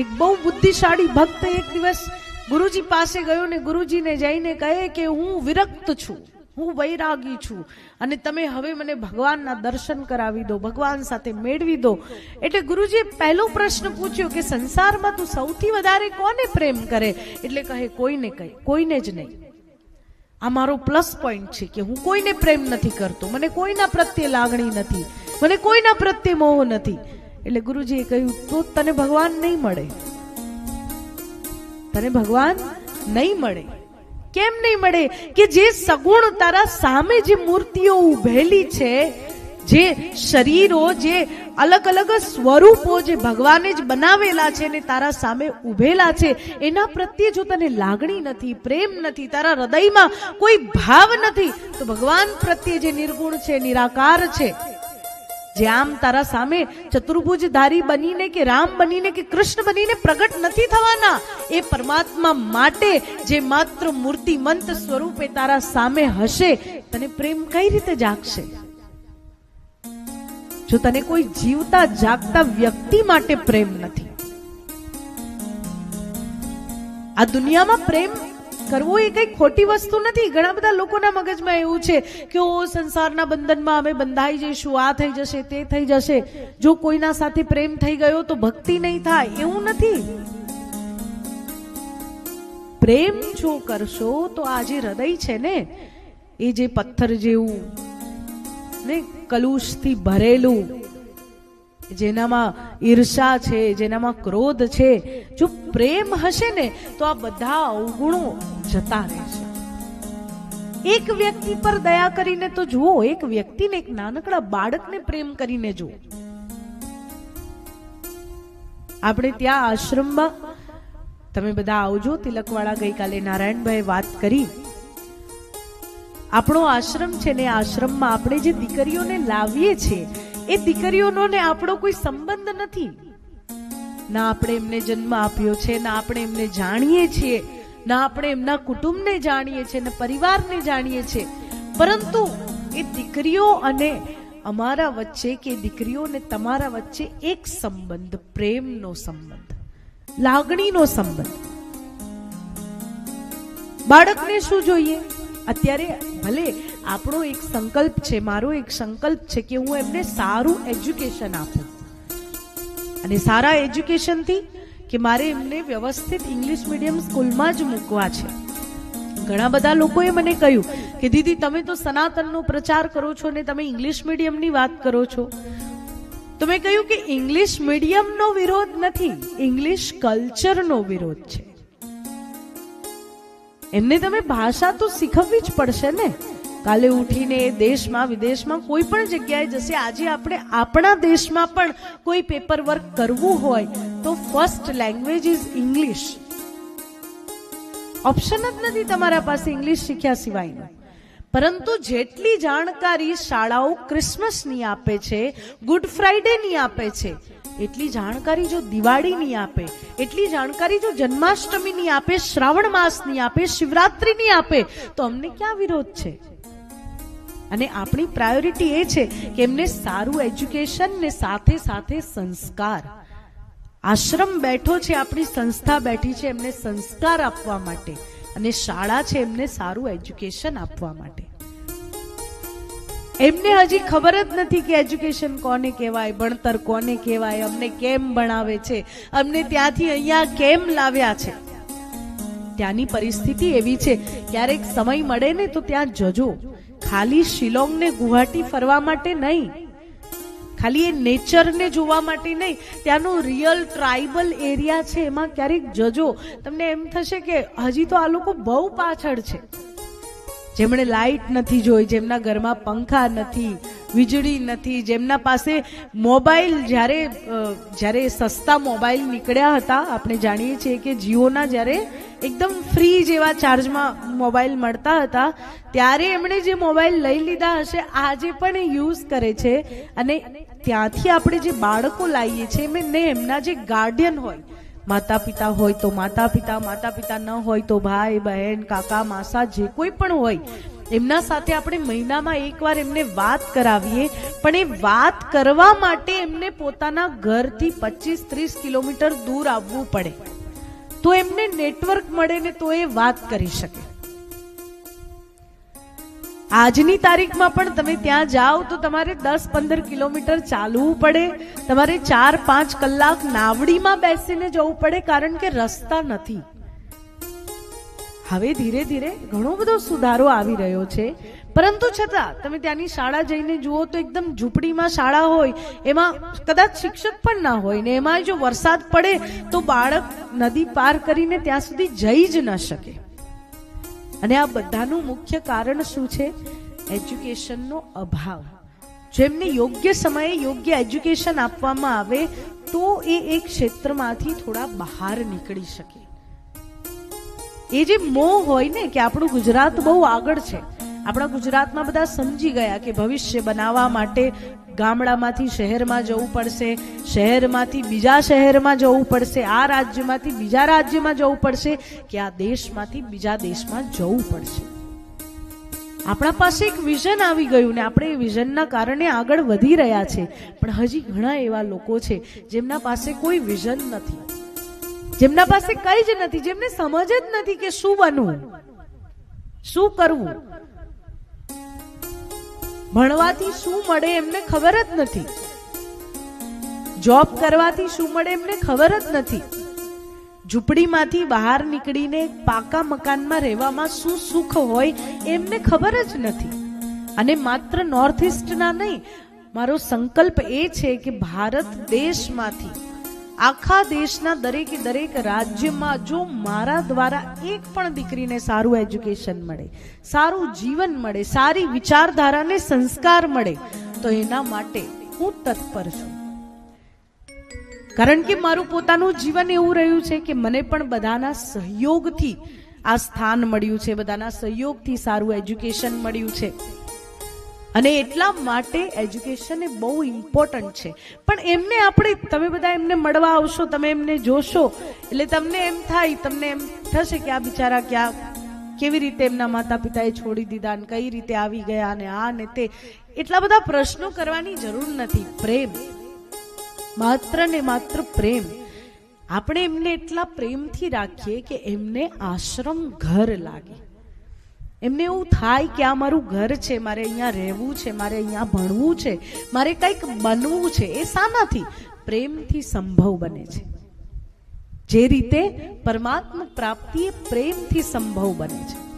એક બહુ બુદ્ધિશાળી ભક્ત એક દિવસ ગુરુજી પાસે ગયો ને ગુરુજીને જઈને કહે કે હું વિરક્ત છું, હું વૈરાગી છું અને તમે હવે મને ભગવાનના દર્શન કરાવી દો, ભગવાન સાથે મેળવી દો. એટલે ગુરુજીએ પહેલો પ્રશ્ન પૂછ્યો કે સંસારમાં તું સૌથી વધારે કોને પ્રેમ કરે? એટલે કહે, કોઈને કહે, કોઈને જ નહીં. આ મારો પ્લસ પોઈન્ટ છે કે હું કોઈને પ્રેમ નથી કરતો. મને કોઈના પ્રત્યે લાગણી નથી. મને કોઈના પ્રત્યે મોહ નથી. એટલે ગુરુજીએ કહ્યું, તો તને ભગવાન નહીં મળે. તને ભગવાન નહીં મળે. કેમ નહીં મળે? કે જે સગુણ તારા સામે જે મૂર્તિઓ ઉભેલી છે, જે શરીરો, જે અલગ અલગ સ્વરૂપો જે ભગવાને જ બનાવેલા છે ને તારા સામે ઉભેલા છે, એના પ્રત્યે જો તને લાગણી નથી, પ્રેમ નથી, તારા હૃદયમાં કોઈ ભાવ નથી, તો ભગવાન પ્રત્યે જે નિર્ગુણ છે, નિરાકાર છે જે આમ તારા સામે ચતુર્ભુજધારી બનીને કે રામ બનીને કે કૃષ્ણ બનીને પ્રગટ નથી થવાના, એ પરમાત્મા માટે જે માત્ર મૂર્તિમંત સ્વરૂપે તારા સામે હશે, તને પ્રેમ કઈ રીતે જાગશે? જો તને કોઈ જીવતા જાગતા વ્યક્તિ માટે પ્રેમ નથી. આ દુનિયામાં પ્રેમ કરવો એ કઈ ખોટી વસ્તુ નથી. ઘણા બધા લોકોના મગજમાં એવું છે કે, ઓ, સંસારના બંધનમાં અમે બંધાઈ જઈશું, આ થઈ જશે, તે થઈ જશે. જો કોઈના સાથે પ્રેમ થઈ ગયો તો ભક્તિ નહીં થાય. એવું નથી. પ્રેમ જો કરશો તો આ જે હૃદય છે ને, એ જે પથ્થર જેવું, ને કલુષથી ભરેલું, જેનામાં ઈર્ષા છે, જેનામાં ક્રોધ છે, જો પ્રેમ હશે ને, તો આ બધા અવગુણો જતા રહેશે એક વ્યક્તિ પર દયા કરીને તો જુઓ, એક વ્યક્તિને એક નાનકડા બાળકને પ્રેમ કરીને જુઓ. આપણે ત્યાં આશ્રમમાં, તમે બધા આવજો તિલકવાળા ગઈકાલે નારાયણભાઈ વાત કરી. આપણો આશ્રમ છે ને, આશ્રમમાં આપણે જે દીકરીઓને લાવીએ છીએ, એ દીકરીઓનો ને આપણો કોઈ સંબંધ નથી. ના આપણે એમને જન્મ આપ્યો છે, ના આપણે એમને જાણીએ છીએ. ના આપણે એમના કુટુંબને જાણીએ છીએ ને પરિવારને જાણીએ છીએ. પરંતુ એ દીકરીઓ અને અમારા વચ્ચે કે દીકરીઓ ને તમારા વચ્ચે એક સંબંધ, પ્રેમનો સંબંધ, લાગણીનો સંબંધ. બાળકને શું જોઈએ? અત્યારે ભલે આપણો એક સંકલ્પ છે, મારો એક સંકલ્પ છે કે હું એમને સારું એજ્યુકેશન આપું. અને સારા એજ્યુકેશનથી કે મારે એમને વ્યવસ્થિત ઇંગ્લિશ મીડિયમ સ્કૂલમાં જ મૂકવા છે. ઘણા બધા લોકોએ મને કહ્યું કે દીદી, તમે તો સનાતનનો પ્રચાર કરો છો ને તમે ઇંગ્લિશ મીડિયમની વાત કરો છો. તો મેં કહ્યું કે ઇંગ્લિશ મીડિયમનો વિરોધ નથી ઇંગ્લિશ કલ્ચરનો વિરોધ છે. એમને તમે ભાષા તો શીખવવી જ પડશે ને. કાલે ઉઠીને દેશમાં, વિદેશમાં કોઈ પણ જગ્યાએ જશે, આજે આપણે આપણા દેશમાં પણ કોઈ પેપર વર્ક કરવું હોય તો first language is English option જ નથી તમારા પાસે ઇંગ્લિશ શીખ્યા સિવાયનું. પરંતુ જેટલી જાણકારી શાળાઓ ક્રિસમસની આપે છે ગુડ ફ્રાઈડેની આપે છે, એટલી જાણકારી જો દિવાળીની આપે, એટલી જાણકારી જો જન્માષ્ટમીની આપે, શ્રાવણ માસની આપે, શિવરાત્રીની આપે, તો અમને ક્યાં વિરોધ છે? અને આપણી પ્રાયોરિટી એ છે કે એમને સારું એજ્યુકેશન ને સાથે સાથે સંસ્કાર. આશ્રમ બેઠો છે, આપણી સંસ્થા બેઠી છે એમને સંસ્કાર આપવા માટે અને શાળા છે એમને સારું એજ્યુકેશન આપવા માટે. એમને હજી ખબર જ નથી કે એજ્યુકેશન કોને કહેવાય, ભણતર કોને કહેવાય, અમને કેમ ભણાવે છે, અમને ત્યાંથી અહીંયા કેમ લાવ્યા છે. ત્યાંની પરિસ્થિતિ એવી છે, ક્યારેક સમય મળે ને તો ત્યાં જજો. ખાલી શિલોંગ ને ગુવાહાટી ફરવા માટે નહીં. ખાલી એ નેચરને જોવા માટે નહીં, ત્યાંનો રિયલ ટ્રાઇબલ એરિયા છે, એમાં ક્યારેક જજો. તમને એમ થશે કે હજી તો આ લોકો બહુ પાછળ છે. જેમણે લાઈટ નથી જોઈ, જેમના ઘરમાં પંખા નથી વીજળી નથી. જેમના પાસે મોબાઈલ, જ્યારે જ્યારે સસ્તા મોબાઈલ નીકળ્યા હતા, આપણે જાણીએ છીએ કે જીઓના જ્યારે એકદમ ફ્રી જેવા ચાર્જમાં મોબાઈલ મળતા હતા, ત્યારે એમણે જે મોબાઈલ લઈ લીધા હશે, આજે પણ એ યુઝ કરે છે. અને ત્યાંથી આપણે જે બાળકો લાવીએ છીએ, એમને એમના જે ગાર્ડિયન હોય માતા પિતા હોય તો માતા પિતા માતા પિતા ન હોય તો ભાઈ, બહેન, કાકા, માસા, જે કોઈ પણ હોય, એમના સાથે આપણે મહિનામાં એકવાર એમને વાત કરાવીએ, પણ એ વાત કરવા માટે એમને પોતાના ઘરથી પચીસ, ત્રીસ કિલોમીટર દૂર આવવું પડે. તો એમને નેટવર્ક મળે ને તો એ વાત કરી શકે. આજની તારીખમાં પણ તમે ત્યાં જાઓ તો તમારે દસ પંદર કિલોમીટર ચાલવું પડે. તમારે ચાર પાંચ કલાક નાવડીમાં બેસીને જવું પડે કારણ કે રસ્તા નથી. હવે ધીરે ધીરે ઘણો બધો સુધારો આવી રહ્યો છે. પરંતુ છતાં તમે ત્યાંની શાળા જઈને જુઓ તો એકદમ ઝૂંપડીમાં શાળા હોય, એમાં કદાચ શિક્ષક પણ ના હોય ને એમાં જો વરસાદ પડે તો બાળક નદી પાર કરીને ત્યાં સુધી જઈ જ ન શકે. અને આ બધાનું મુખ્ય કારણ શું છે? એજ્યુકેશનનો અભાવ. જેમને યોગ્ય સમયે યોગ્ય એજ્યુકેશન આપવામાં આવે, તો એ એક ક્ષેત્રમાંથી થોડા બહાર નીકળી શકે. એ જે મોહ હોય ને, કે આપણું ગુજરાત બહુ આગળ છે આપણા ગુજરાતમાં બધા સમજી ગયા કે ભવિષ્ય બનાવવા માટે ગામડામાંથી શહેરમાં જવું પડશે, શહેરમાંથી બીજા શહેરમાં જવું પડશે, આ રાજ્યમાંથી બીજા રાજ્યમાં જવું પડશે કે આ દેશમાંથી બીજા દેશમાં જવું પડશે. આપણા પાસે એક વિઝન આવી ગયું ને આપણે એ વિઝનના કારણે આગળ વધી રહ્યા છે. પણ હજી ઘણા એવા લોકો છે જેમના પાસે કોઈ વિઝન નથી. જેમના પાસે કઈ જ નથી, જેમને સમજ જ નથી કે શું બનવું, શું કરવું. ભણવાથી શું મળે એમને ખબર જ નથી. જોબ કરવાથી શું મળે એમને ખબર જ નથી. ઝૂંપડીમાંથી બહાર નીકળીને પાકા મકાનમાં રહેવામાં શું સુખ હોય એમને ખબર જ નથી. અને માત્ર નોર્થ ઇસ્ટના નહીં, મારો સંકલ્પ એ છે કે ભારત દેશમાંથી આખા દેશના દરેકે દરેક રાજ્યમાં જો મારા દ્વારા એક પણ દીકરીને સારું એજ્યુકેશન મળે, સારું જીવન મળે, સારી વિચારધારાને સંસ્કાર મળે, તો એના માટે હું તત્પર છું. કારણ કે મારું પોતાનું જીવન એવું રહ્યું છે કે મને પણ બધાના સહયોગથી આ સ્થાન મળ્યું છે, બધાના સહયોગથી સારું એજ્યુકેશન મળ્યું છે. અને એટલા માટે એજ્યુકેશન એ બહુ ઇમ્પોર્ટન્ટ છે. પણ એમને આપણે, તમે બધા એમને મળવા આવશો, તમે એમને જોશો, એટલે તમને એમ થાય, તમને એમ થશે કે આ બિચારા ક્યાં, કેવી રીતે એમના માતા પિતાએ છોડી દીધા અને કઈ રીતે આવી ગયા અને આ ને તે. એટલા બધા પ્રશ્નો કરવાની જરૂર નથી. પ્રેમ. માત્ર ને માત્ર પ્રેમ. આપણે એમને એટલા પ્રેમથી રાખીએ કે એમને આશ્રમ ઘર લાગે. એમને એવું થાય કે આ મારું ઘર છે, મારે અહીંયા રહેવું છે, મારે અહીંયા ભણવું છે, મારે કંઈક બનવું છે, એ શાનાથી પ્રેમથી સંભવ બને છે. જે રીતે પરમાત્મા પ્રાપ્તિ પ્રેમથી સંભવ બને છે.